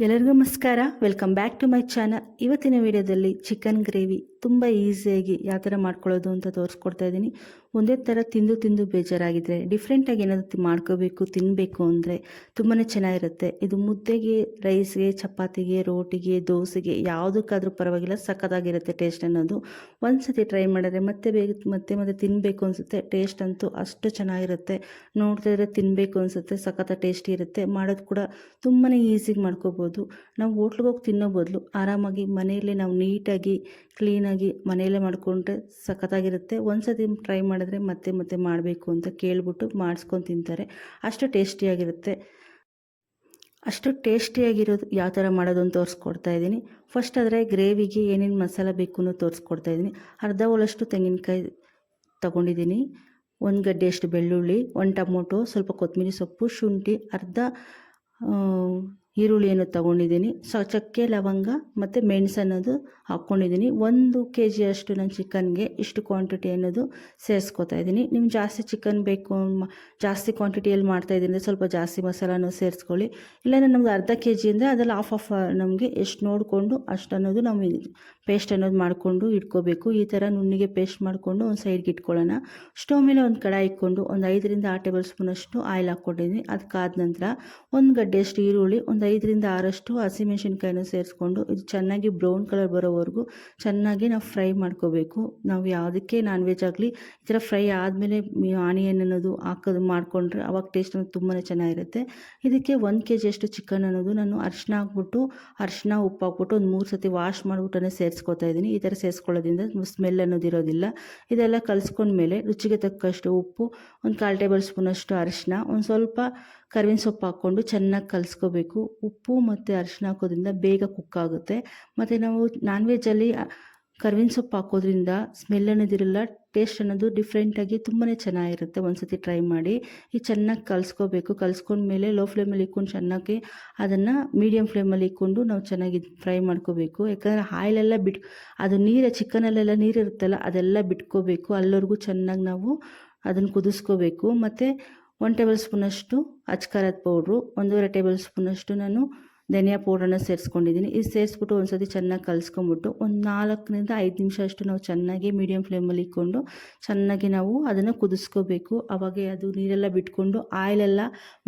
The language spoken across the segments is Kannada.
ಎಲ್ಲರಿಗೂ ನಮಸ್ಕಾರ. Welcome back to my channel ಇವತ್ತಿನ ವಿಡಿಯೋದಲ್ಲಿ ಚಿಕನ್ ಗ್ರೇವಿ ತುಂಬ ಈಸಿಯಾಗಿ ಯಾವ ಥರ ಮಾಡ್ಕೊಳ್ಳೋದು ಅಂತ ತೋರಿಸ್ಕೊಡ್ತಾ ಇದ್ದೀನಿ. ಒಂದೇ ಥರ ತಿಂದು ತಿಂದು ಬೇಜಾರಾಗಿದ್ದರೆ ಡಿಫ್ರೆಂಟಾಗಿ ಏನಾದರೂ ಮಾಡ್ಕೋಬೇಕು ತಿನ್ನಬೇಕು ಅಂದರೆ ತುಂಬಾ ಚೆನ್ನಾಗಿರುತ್ತೆ. ಇದು ಮುದ್ದೆಗೆ ರೈಸ್ಗೆ ಚಪಾತಿಗೆ, ರೋಟಿಗೆ, ದೋಸೆಗೆ ಯಾವುದಕ್ಕಾದ್ರೂ ಪರವಾಗಿಲ್ಲ, ಸಖತ್ತಾಗಿರುತ್ತೆ ಟೇಸ್ಟ್ ಅನ್ನೋದು. ಒಂದು ಸತಿ ಟ್ರೈ ಮಾಡಿದ್ರೆ ಮತ್ತೆ ಬೇಗ ಮತ್ತೆ ಮತ್ತೆ ತಿನ್ನಬೇಕು ಅನಿಸುತ್ತೆ. ಟೇಸ್ಟ್ ಅಂತೂ ಅಷ್ಟು ಚೆನ್ನಾಗಿರುತ್ತೆ. ನೋಡ್ತಾ ಇದ್ರೆ ತಿನ್ನಬೇಕು ಅನಿಸುತ್ತೆ. ಸಖತ್ತ ಟೇಸ್ಟಿ ಇರುತ್ತೆ. ಮಾಡೋದು ಕೂಡ ತುಂಬಾ ಈಸಿಗೆ ಮಾಡ್ಕೋಬೋದು. ನಾವು ಹೋಟ್ಲಿಗೆ ಹೋಗಿ ತಿನ್ನೋ ಬದಲು ಆರಾಮಾಗಿ ಮನೆಯಲ್ಲೇ ನಾವು ನೀಟಾಗಿ ಕ್ಲೀನಾಗಿ ಮನೆಯಲ್ಲೇ ಮಾಡಿಕೊಂಡ್ರೆ ಸಖತ್ತಾಗಿರುತ್ತೆ. ಒಂದು ಸತಿ ಟ್ರೈ ಮಾಡಿದ್ರೆ ಮತ್ತೆ ಮತ್ತೆ ಮಾಡಬೇಕು ಅಂತ ಕೇಳಿಬಿಟ್ಟು ಮಾಡಿಸ್ಕೊಂಡು ತಿಂತಾರೆ. ಅಷ್ಟು ಟೇಸ್ಟಿಯಾಗಿರುತ್ತೆ ಅಷ್ಟು ಟೇಸ್ಟಿಯಾಗಿರೋದು ಯಾವ ಥರ ಮಾಡೋದು ಅಂತ ತೋರಿಸ್ಕೊಡ್ತಾ ಇದ್ದೀನಿ. ಫಸ್ಟ್ ಆದರೆ ಗ್ರೇವಿಗೆ ಏನೇನು ಮಸಾಲ ಬೇಕು ಅನ್ನೋ ತೋರಿಸ್ಕೊಡ್ತಾ ಇದ್ದೀನಿ. ಅರ್ಧ ಒಳಷ್ಟು ತೆಂಗಿನಕಾಯಿ ತಗೊಂಡಿದ್ದೀನಿ. ಒಂದು ಗಡ್ಡೆಯಷ್ಟು ಬೆಳ್ಳುಳ್ಳಿ, ಒಂದು ಟೊಮೊಟೊ, ಸ್ವಲ್ಪ ಕೊತ್ತಂಬರಿ ಸೊಪ್ಪು, ಶುಂಠಿ, ಅರ್ಧ ಈರುಳ್ಳಿಯನ್ನು ತಗೊಂಡಿದ್ದೀನಿ. ಸ, ಚಕ್ಕೆ, ಲವಂಗ ಮತ್ತು ಮೆಣಸು ಅನ್ನೋದು ಹಾಕ್ಕೊಂಡಿದ್ದೀನಿ. ಒಂದು ಕೆ ಜಿಯಷ್ಟು ನಾನು ಚಿಕನ್ಗೆ ಇಷ್ಟು ಕ್ವಾಂಟಿಟಿ ಅನ್ನೋದು ಸೇರಿಸ್ಕೊತಾ ಇದ್ದೀನಿ. ನಿಮ್ಗೆ ಜಾಸ್ತಿ ಚಿಕನ್ ಬೇಕು ಜಾಸ್ತಿ ಕ್ವಾಂಟಿಟಿಯಲ್ಲಿ ಮಾಡ್ತಾ ಇದ್ದೀನಿ ಸ್ವಲ್ಪ ಜಾಸ್ತಿ ಮಸಾಲನೂ ಸೇರಿಸ್ಕೊಳ್ಳಿ. ಇಲ್ಲಾಂದರೆ ನಮ್ಗೆ ಅರ್ಧ ಕೆ ಜಿ ಅಂದರೆ ಅದರಲ್ಲಿ ಆಫ್ ಆಫ್ ನಮಗೆ ಎಷ್ಟು ನೋಡಿಕೊಂಡು ಅಷ್ಟು ಅನ್ನೋದು ನಾವು ಪೇಸ್ಟ್ ಅನ್ನೋದು ಮಾಡಿಕೊಂಡು ಇಟ್ಕೋಬೇಕು. ಈ ಥರ ನುಣ್ಣಿಗೆ ಪೇಸ್ಟ್ ಮಾಡಿಕೊಂಡು ಒಂದು ಸೈಡ್ಗೆ ಇಟ್ಕೊಳ್ಳೋಣ. ಸ್ಟವ್ ಮೇಲೆ ಒಂದು ಕಡಾಯಿ ಇಟ್ಕೊಂಡು ಒಂದು ಐದರಿಂದ ಆರು ಟೇಬಲ್ ಸ್ಪೂನಷ್ಟು ಆಯಿಲ್ ಹಾಕ್ಕೊಂಡಿದ್ದೀನಿ. ಅದಕ್ಕಾದ ನಂತರ ಒಂದು ಗಡ್ಡೆಯಷ್ಟು ಈರುಳ್ಳಿ, ಒಂದು ಐದರಿಂದ ಆರಷ್ಟು ಹಸಿಮೆಣಸಿನ್ಕಾಯಿನ ಸೇರಿಸ್ಕೊಂಡು ಇದು ಚೆನ್ನಾಗಿ ಬ್ರೌನ್ ಕಲರ್ ಬರೋವರೆಗೂ ಚೆನ್ನಾಗಿ ನಾವು ಫ್ರೈ ಮಾಡ್ಕೋಬೇಕು. ನಾವು ಯಾವುದಕ್ಕೆ ನಾನ್ ವೆಜ್ ಆಗಲಿ ಈ ಥರ ಫ್ರೈ ಆದಮೇಲೆ ಆನಿಯನ್ ಅನ್ನೋದು ಹಾಕೋದು ಮಾಡಿಕೊಂಡ್ರೆ ಅವಾಗ ಟೇಸ್ಟ್ ಅನ್ನೋದು ತುಂಬಾ ಚೆನ್ನಾಗಿರುತ್ತೆ. ಇದಕ್ಕೆ ಒಂದು ಕೆ ಜಿಯಷ್ಟು ಚಿಕನ್ ಅನ್ನೋದು ನಾನು ಅರ್ಶಿನ ಹಾಕ್ಬಿಟ್ಟು ಅರ್ಶಿನ ಉಪ್ಪು ಹಾಕ್ಬಿಟ್ಟು ಒಂದು ಮೂರು ಸತಿ ವಾಶ್ ಮಾಡಿಬಿಟ್ಟನೇ ಸೇರಿಸ್ಕೊತಾ ಇದ್ದೀನಿ. ಈ ಥರ ಸೇರಿಸ್ಕೊಳ್ಳೋದ್ರಿಂದ ಸ್ಮೆಲ್ ಅನ್ನೋದು ಇರೋದಿಲ್ಲ. ಇದೆಲ್ಲ ಕಲಿಸ್ಕೊಂಡ್ಮೇಲೆ ರುಚಿಗೆ ತಕ್ಕಷ್ಟು ಉಪ್ಪು, ಒಂದು ಕಾಲು ಟೇಬಲ್ ಸ್ಪೂನಷ್ಟು ಅರಿಶಿನ ಒಂದು ಸ್ವಲ್ಪ ಕರಿವಿನ ಸೊಪ್ಪು ಹಾಕ್ಕೊಂಡು ಚೆನ್ನಾಗಿ ಕಲಿಸ್ಕೋಬೇಕು. ಉಪ್ಪು ಮತ್ತು ಅರಿಶಿನ ಹಾಕೋದ್ರಿಂದ ಬೇಗ ಕುಕ್ ಆಗುತ್ತೆ. ಮತ್ತು ನಾವು ನಾನ್ ವೆಜ್ಜಲ್ಲಿ ಕರ್ವಿನ ಸೊಪ್ಪು ಹಾಕೋದ್ರಿಂದ ಸ್ಮೆಲ್ ಅನ್ನೋದಿರಲ್ಲ ಟೇಸ್ಟ್ ಅನ್ನೋದು ಡಿಫ್ರೆಂಟಾಗಿ ತುಂಬಾ ಚೆನ್ನಾಗಿರುತ್ತೆ. ಒಂದು ಸತಿ ಟ್ರೈ ಮಾಡಿ, ಈ ಚೆನ್ನಾಗಿ ಕಲಿಸ್ಕೋಬೇಕು. ಕಲಿಸ್ಕೊಂಡ್ಮೇಲೆ ಲೋ ಫ್ಲೇಮಲ್ಲಿ ಇಕ್ಕೊಂಡು ಚೆನ್ನಾಗಿ ಅದನ್ನು ಮೀಡಿಯಮ್ ಫ್ಲೇಮಲ್ಲಿ ಇಕ್ಕೊಂಡು ನಾವು ಚೆನ್ನಾಗಿ ಫ್ರೈ ಮಾಡ್ಕೋಬೇಕು. ಯಾಕಂದರೆ ಆಯಿಲೆಲ್ಲ ಬಿಟ್, ಅದು ನೀರು ಚಿಕನಲ್ಲೆಲ್ಲ ನೀರು ಇರುತ್ತಲ್ಲ ಅದೆಲ್ಲ ಬಿಟ್ಕೋಬೇಕು. ಅಲ್ಲವರೆಗೂ ಚೆನ್ನಾಗಿ ನಾವು ಅದನ್ನು ಕುದಿಸ್ಕೋಬೇಕು. ಮತ್ತು ಒನ್ ಟೇಬಲ್ ಸ್ಪೂನಷ್ಟು ಅಚ್ಕಾರದ ಪೌಡ್ರು, ಒಂದೂವರೆ ಟೇಬಲ್ ಸ್ಪೂನಷ್ಟು ನಾನು ಧನಿಯಾ ಪೌಡ್ರನ್ನ ಸೇರಿಸ್ಕೊಂಡಿದ್ದೀನಿ. ಇದು ಸೇರಿಸ್ಬಿಟ್ಟು ಒಂದು ಸತಿ ಚೆನ್ನಾಗಿ ಕಲಿಸ್ಕೊಂಬಿಟ್ಟು ಒಂದು ನಾಲ್ಕರಿಂದ ಐದು ನಿಮಿಷ ಅಷ್ಟು ನಾವು ಚೆನ್ನಾಗಿ ಮೀಡಿಯಮ್ ಫ್ಲೇಮಲ್ಲಿ ಇಟ್ಕೊಂಡು ಚೆನ್ನಾಗಿ ನಾವು ಅದನ್ನು ಕುದಿಸ್ಕೋಬೇಕು. ಅವಾಗೆ ಅದು ನೀರೆಲ್ಲ ಬಿಟ್ಕೊಂಡು ಆಯಿಲೆಲ್ಲ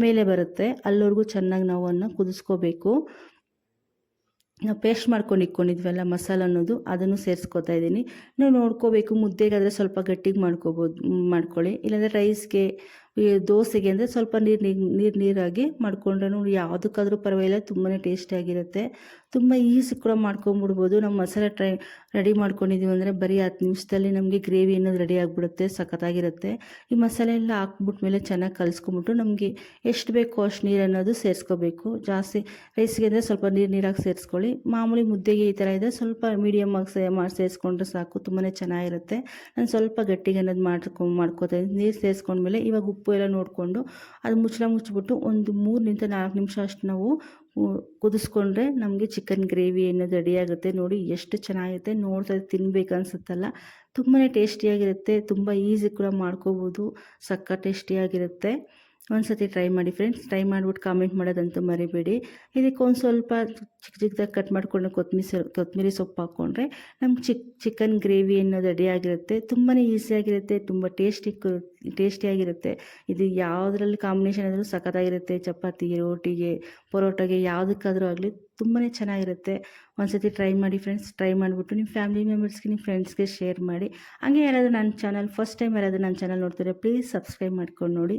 ಮೇಲೆ ಬರುತ್ತೆ. ಅಲ್ಲಿವರೆಗೂ ಚೆನ್ನಾಗಿ ನಾವು ಅದನ್ನು ಕುದಿಸ್ಕೋಬೇಕು. ನಾವು ಪೇಸ್ಟ್ ಮಾಡ್ಕೊಂಡು ಇಟ್ಕೊಂಡಿದ್ವಲ್ಲ ಮಸಾಲ ಅನ್ನೋದು, ಅದನ್ನು ಸೇರಿಸ್ಕೊತಾ ಇದ್ದೀನಿ. ನೀವು ನೋಡ್ಕೋಬೇಕು, ಮುದ್ದೆಗಾದರೆ ಸ್ವಲ್ಪ ಗಟ್ಟಿಗೆ ಮಾಡ್ಕೋಬೋದು, ಮಾಡ್ಕೊಳ್ಳಿ. ಇಲ್ಲಾಂದರೆ ರೈಸ್ಗೆ ದೋಸೆಗೆ ಅಂದರೆ ಸ್ವಲ್ಪ ನೀರು ನೀರು ನೀರಾಗಿ ಮಾಡ್ಕೊಂಡ್ರೂ ಯಾವುದಕ್ಕಾದ್ರೂ ಪರವಾಗಿಲ್ಲ ತುಂಬಾ ಟೇಸ್ಟಿಯಾಗಿರುತ್ತೆ ತುಂಬ ಈಸಿ ಕೂಡ ಮಾಡ್ಕೊಂಬಿಡ್ಬೋದು. ನಮ್ಮ ಮಸಾಲೆ ಟ್ರೈ, ರೆಡಿ ಮಾಡ್ಕೊಂಡಿದ್ದೀವಿ ಅಂದರೆ ಬರೀ ಹತ್ತು ನಿಮಿಷದಲ್ಲಿ ನಮಗೆ ಗ್ರೇವಿ ಅನ್ನೋದು ರೆಡಿ ಆಗಿಬಿಡುತ್ತೆ, ಸಖತ್ತಾಗಿರುತ್ತೆ. ಈ ಮಸಾಲೆ ಎಲ್ಲ ಹಾಕ್ಬಿಟ್ಮೇಲೆ ಚೆನ್ನಾಗಿ ಕಲಿಸ್ಕೊಂಬಿಟ್ಟು ನಮಗೆ ಎಷ್ಟು ಬೇಕೋ ಅಷ್ಟು ನೀರು ಅನ್ನೋದು ಸೇರಿಸ್ಕೋಬೇಕು. ಜಾಸ್ತಿ ರೈಸ್ಗೆ ಅಂದರೆ ಸ್ವಲ್ಪ ನೀರು ನೀರಾಗಿ ಸೇರಿಸ್ಕೊಳ್ಳಿ. ಮಾಮೂಲಿ ಮುದ್ದೆಗೆ ಈ ಥರ ಇದೆ. ಸ್ವಲ್ಪ ಮೀಡಿಯಮ್ ಆಗಿ ಸೇ, ಮಾಡಿ ಸೇರಿಸ್ಕೊಂಡ್ರೆ ಸಾಕು ತುಂಬಾ ಚೆನ್ನಾಗಿರುತ್ತೆ. ನಾನು ಸ್ವಲ್ಪ ಗಟ್ಟಿಗೆ ಅನ್ನೋದು ಮಾಡ್ಕೊ ಮಾಡ್ಕೋತೀನಿ ನೀರು ಸೇರಿಸ್ಕೊಂಡ್ಮೇಲೆ ಇವಾಗ ಎಲ್ಲ ನೋಡಿಕೊಂಡು ಅದು ಮುಚ್ಚಳ ಮುಚ್ಚಿಬಿಟ್ಟು ಒಂದು ಮೂರರಿಂದ ನಾಲ್ಕು ನಿಮಿಷ ಅಷ್ಟು ನಾವು ಕುದಿಸ್ಕೊಂಡ್ರೆ ನಮಗೆ ಚಿಕನ್ ಗ್ರೇವಿ ಅನ್ನೋದು ರೆಡಿ ಆಗುತ್ತೆ. ನೋಡಿ ಎಷ್ಟು ಚೆನ್ನಾಗಿರುತ್ತೆ. ನೋಡ್ತಾ ತಿನ್ಬೇಕು ಅನ್ಸುತ್ತಲ್ಲ. ತುಂಬಾ ಟೇಸ್ಟಿಯಾಗಿರುತ್ತೆ ತುಂಬ ಈಸಿ ಕೂಡ ಮಾಡ್ಕೋಬೋದು. ಸಕ್ಕ ಟೇಸ್ಟಿಯಾಗಿರುತ್ತೆ ಒಂದು ಸತಿ ಟ್ರೈ ಮಾಡಿ ಫ್ರೆಂಡ್ಸ್ ಟ್ರೈ ಮಾಡಿಬಿಟ್ಟು ಕಾಮೆಂಟ್ ಮಾಡೋದಂತೂ ಮರಿಬೇಡಿ. ಇದಕ್ಕೆ ಒಂದು ಸ್ವಲ್ಪ ಚಿಕ್ಕ ಚಿಕ್ಕದಾಗಿ ಕಟ್ ಮಾಡ್ಕೊಂಡು ಕೊತ್ತಂಬರಿ ಕೊತ್ತಂಬರಿ ಸೊಪ್ಪು ಹಾಕ್ಕೊಂಡ್ರೆ ನಮ್ಗೆ ಚಿಕ್ ಚಿಕನ್ ಗ್ರೇವಿ ಅನ್ನೋದು ರೆಡಿ ಆಗಿರುತ್ತೆ. ತುಂಬಾ ಈಸಿಯಾಗಿರುತ್ತೆ ತುಂಬ ಟೇಸ್ಟಿ ಟೇಸ್ಟಿಯಾಗಿರುತ್ತೆ ಇದು ಯಾವುದ್ರಲ್ಲಿ ಕಾಂಬಿನೇಷನ್ ಆದರೂ ಸಖತ್ತಾಗಿರುತ್ತೆ. ಚಪಾತಿ, ರೋಟಿಗೆ, ಪರೋಟಾಗೆ ಯಾವುದಕ್ಕಾದರೂ ಆಗಲಿ ತುಂಬಾ ಚೆನ್ನಾಗಿರುತ್ತೆ. ಒಂದ್ಸತಿ ಟ್ರೈ ಮಾಡಿ ಫ್ರೆಂಡ್ಸ್ ಟ್ರೈ ಮಾಡಿಬಿಟ್ಟು ನಿಮ್ಮ ಫ್ಯಾಮಿಲಿ ಮೆಂಬರ್ಸ್ಗೆ ನಿಮ್ಮ ಫ್ರೆಂಡ್ಸ್ಗೆ ಶೇರ್ ಮಾಡಿ. ಹಂಗೆ ಯಾರಾದರೂ ನನ್ನ ಚಾನಲ್ ಫಸ್ಟ್ ಟೈಮ್ ಯಾರಾದರೂ ನನ್ನ ಚಾನಲ್ ನೋಡ್ತಾರೆ ಪ್ಲೀಸ್ ಸಬ್ಸ್ಕ್ರೈಬ್ ಮಾಡ್ಕೊಂಡು ನೋಡಿ.